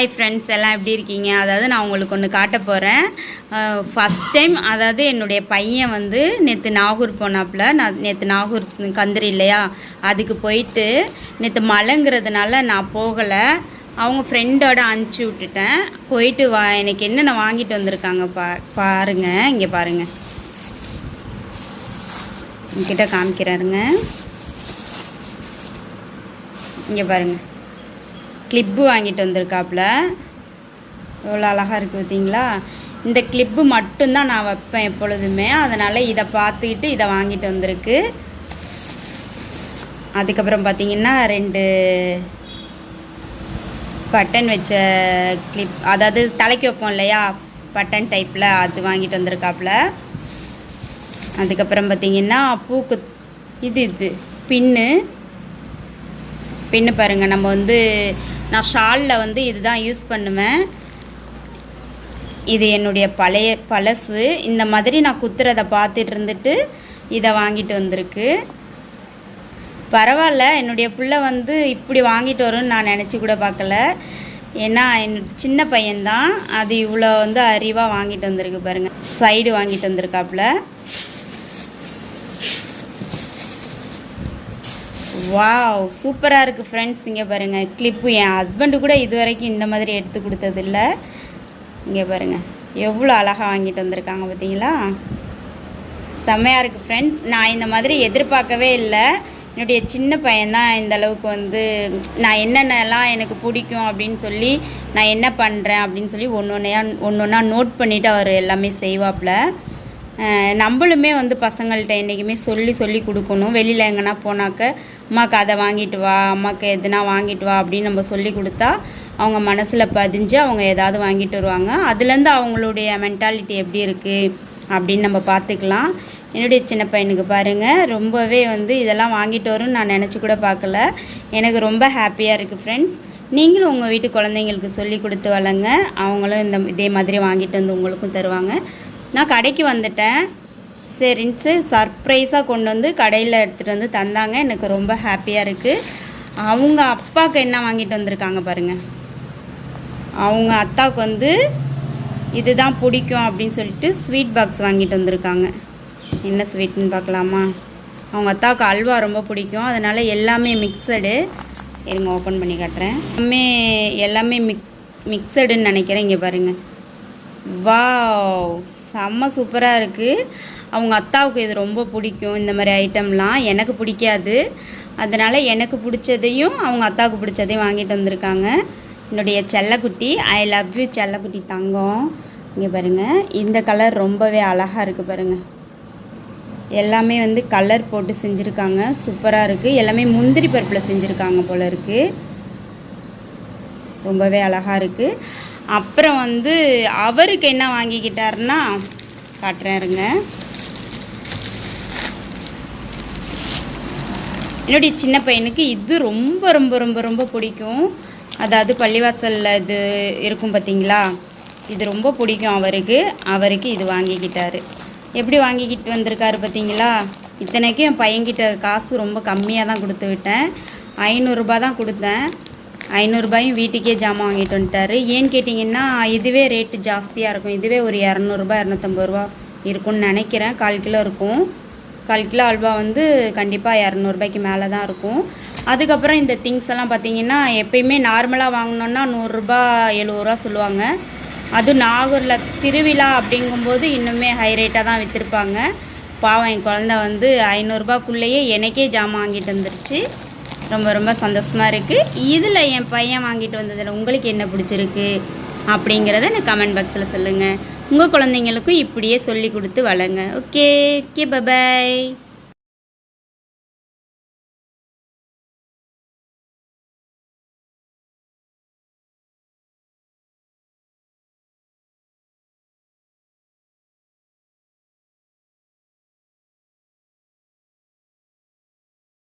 Hi friends எல்லாம் எப்படி இருக்கீங்க? அதாவது நான் உங்களுக்கு ஒன்று காட்ட போகிறேன் ஃபஸ்ட் டைம் அதாவது என்னுடைய பையன் வந்து நேற்று நாகூர் போனாப்புல நான் நேற்று நாகூர் கந்திரி இல்லையா? அதுக்கு போயிட்டு நேற்று மழைங்கிறதுனால நான் போகலை. அவங்க ஃப்ரெண்டோட அனுப்பிச்சி விட்டுட்டேன். போயிட்டு வா எனக்கு என்னென்ன வாங்கிட்டு வந்திருக்காங்க பா பாருங்க. இங்கே பாருங்க. என்கிட்ட காமிக்கிறாருங்க. இங்கே பாருங்கள் கிளிப்பு வாங்கிட்டு வந்திருக்காப்புல. எவ்வளோ அழகாக இருக்குது பார்த்தீங்களா? இந்த கிளிப்பு மட்டும்தான் நான் வைப்பேன் எப்பொழுதுமே. அதனால் இதை பார்த்துக்கிட்டு இதை வாங்கிட்டு வந்திருக்கு. அதுக்கப்புறம் பார்த்தீங்கன்னா ரெண்டு பட்டன் வச்ச கிளிப் அதாவது தலைக்கு வைப்போம் இல்லையா? பட்டன் டைப்பில் அது வாங்கிட்டு வந்திருக்காப்புல. அதுக்கப்புறம் பார்த்தீங்கன்னா பூக்கு இது இது பின்னு. பின்னு பாருங்கள் நம்ம வந்து நான் ஷாலில் வந்து இதுதான் யூஸ் பண்ணுவேன். இது என்னுடைய பழைய பழசு. இந்த மாதிரி நான் குத்துறதை பார்த்துட்டு இருந்துட்டு இதை வாங்கிட்டு வந்திருக்கு. பரவாயில்ல என்னுடைய பிள்ளை வந்து இப்படி வாங்கிட்டு வரும்னு நான் நினச்சி கூட பார்க்கல. ஏன்னா என் சின்ன பையன்தான். அது இவ்வளோ வந்து அறிவாக வாங்கிட்டு வந்திருக்கு பாருங்கள் சைடு வாங்கிட்டு வந்திருக்காப்புல. வாவ் சூப்பராக இருக்குது ஃப்ரெண்ட்ஸ் இங்கே பாருங்கள் கிளிப்பு என் ஹஸ்பண்டு கூட இது வரைக்கும் இந்த மாதிரி எடுத்து கொடுத்ததில்ல. இங்கே பாருங்கள் எவ்வளோ அழகாக வாங்கிட்டு வந்திருக்காங்க பார்த்தீங்களா? செம்மையாக இருக்குது ஃப்ரெண்ட்ஸ் நான் இந்த மாதிரி எதிர்பார்க்கவே இல்லை. என்னுடைய சின்ன பையன்தான் இந்த அளவுக்கு வந்து நான் என்னென்னலாம் எனக்கு பிடிக்கும் அப்படின்னு சொல்லி நான் என்ன பண்ணுறேன் அப்படின்னு சொல்லி ஒன்று ஒன்றையா ஒன்று ஒன்றா நோட் பண்ணிவிட்டு அவர் எல்லாமே செய்வாப்புல. நம்மளுமே வந்து பசங்கள்கிட்ட என்றைக்குமே சொல்லி சொல்லி கொடுக்கணும். வெளியில் எங்கன்னா போனாக்க அம்மாவுக்கு அதை வாங்கிட்டு வா அம்மாவுக்கு எதுனா வாங்கிட்டு வா அப்படின்னு நம்ம சொல்லி கொடுத்தா அவங்க மனசில் பதிஞ்சு அவங்க ஏதாவது வாங்கிட்டு வருவாங்க. அதுலேருந்து அவங்களுடைய மென்டாலிட்டி எப்படி இருக்குது அப்படின்னு நம்ம பார்த்துக்கலாம். என்னுடைய சின்ன பையனுக்கு பாருங்கள் ரொம்பவே வந்து இதெல்லாம் வாங்கிட்டு வரும்னு நான் நினச்சி கூட பார்க்கல. எனக்கு ரொம்ப ஹாப்பியாக இருக்குது ஃப்ரெண்ட்ஸ் நீங்களும் உங்கள் வீட்டு குழந்தைங்களுக்கு சொல்லி கொடுத்து வளங்க அவங்களும் இந்த இதே மாதிரி வாங்கிட்டு வந்து உங்களுக்கும் தருவாங்க. நான் கடைக்கு வந்துட்டேன். சரின்ட்டு சர்ப்ரைஸாக கொண்டு வந்து கடையில் எடுத்துகிட்டு வந்து தந்தாங்க. எனக்கு ரொம்ப ஹாப்பியாக இருக்குது அவங்க அப்பாவுக்கு என்ன வாங்கிட்டு வந்திருக்காங்க பாருங்கள் அவங்க அத்தாவுக்கு வந்து இதுதான் பிடிக்கும் அப்படின்னு சொல்லிட்டு ஸ்வீட் பாக்ஸ் வாங்கிட்டு வந்திருக்காங்க. என்ன ஸ்வீட்னு பார்க்கலாமா? அவங்க அத்தாவுக்கு அல்வா ரொம்ப பிடிக்கும். அதனால் எல்லாமே மிக்சடு இருங்க ஓப்பன் பண்ணி காட்டுறேன். எல்லாமே எல்லாமே மிக் மிக்சடுன்னு நினைக்கிறேன் இங்கே பாருங்கள் வாவ் செம்ம சூப்பராக இருக்குது அவங்க அத்தாவுக்கு இது ரொம்ப பிடிக்கும் இந்த மாதிரி ஐட்டம்லாம் எனக்கு பிடிக்காது. அதனால் எனக்கு பிடிச்சதையும் அவங்க அத்தாவுக்கு பிடிச்சதையும் வாங்கிட்டு வந்திருக்காங்க. என்னுடைய செல்லக்குட்டி ஐ லவ் யூ செல்லக்குட்டி தங்கம். இங்கே பாருங்கள் இந்த கலர் ரொம்பவே அழகாக இருக்குது பாருங்கள் எல்லாமே வந்து கலர் போட்டு செஞ்சுருக்காங்க சூப்பராக இருக்குது எல்லாமே முந்திரி பருப்பில் செஞ்சுருக்காங்க போல இருக்குது ரொம்பவே அழகாக இருக்குது அப்புறம் வந்து அவருக்கு என்ன வாங்கிக்கிட்டாருன்னா காட்டுறேன் இருங்க என்னுடைய சின்ன பையனுக்கு இது ரொம்ப ரொம்ப ரொம்ப ரொம்ப பிடிக்கும். அதாவது பள்ளிவாசலில் இது இருக்கும் பார்த்தீங்களா? இது ரொம்ப பிடிக்கும் அவருக்கு. அவருக்கு இது வாங்கிக்கிட்டாரு. எப்படி வாங்கிக்கிட்டு வந்திருக்காரு பார்த்தீங்களா? இத்தனைக்கும் என் பையன்கிட்ட காசு ரொம்ப கம்மியாக தான் கொடுத்து விட்டேன். ஐநூறுரூபா தான் கொடுத்தேன். ஐநூறுரூபாயும் வீட்டுக்கே ஜாமான் வாங்கிட்டு வந்துட்டாரு. ஏன்னு கேட்டிங்கன்னா இதுவே ரேட்டு ஜாஸ்தியாக இருக்கும். இதுவே ஒரு இரநூறுபா இரநூத்தம்பது ரூபா இருக்கும்னு நினைக்கிறேன். கால் கிலோ இருக்கும். கால் கிலோ அல்வா வந்து கண்டிப்பாக இரநூறுபாய்க்கு மேலே தான் இருக்கும். அதுக்கப்புறம் இந்த திங்ஸ் எல்லாம் பார்த்தீங்கன்னா எப்பயுமே நார்மலாக வாங்கினோன்னா நூறுரூபா எழுபதுரூவா சொல்லுவாங்க. அதுவும் நாகூரில் திருவிழா அப்படிங்கும்போது இன்னுமே ஹை ரேட்டாக தான் விற்றுருப்பாங்க பாவம் என் குழந்த வந்து ஐநூறுரூபாக்குள்ளேயே எனக்கே ஜாமான் வாங்கிட்டு வந்துருச்சு. ரொம்ப ரொம்ப சந்தோஷமாக இருக்குது இதில் என் பையன் வாங்கிட்டு வந்ததில் உங்களுக்கு என்ன பிடிச்சிருக்கு அப்படிங்கிறத எனக்கு கமெண்ட் பாக்ஸில் சொல்லுங்கள் உங்கள் குழந்தைங்களுக்கும் இப்படியே சொல்லி கொடுத்து வளங்க ஓகே ஓகே பபாய்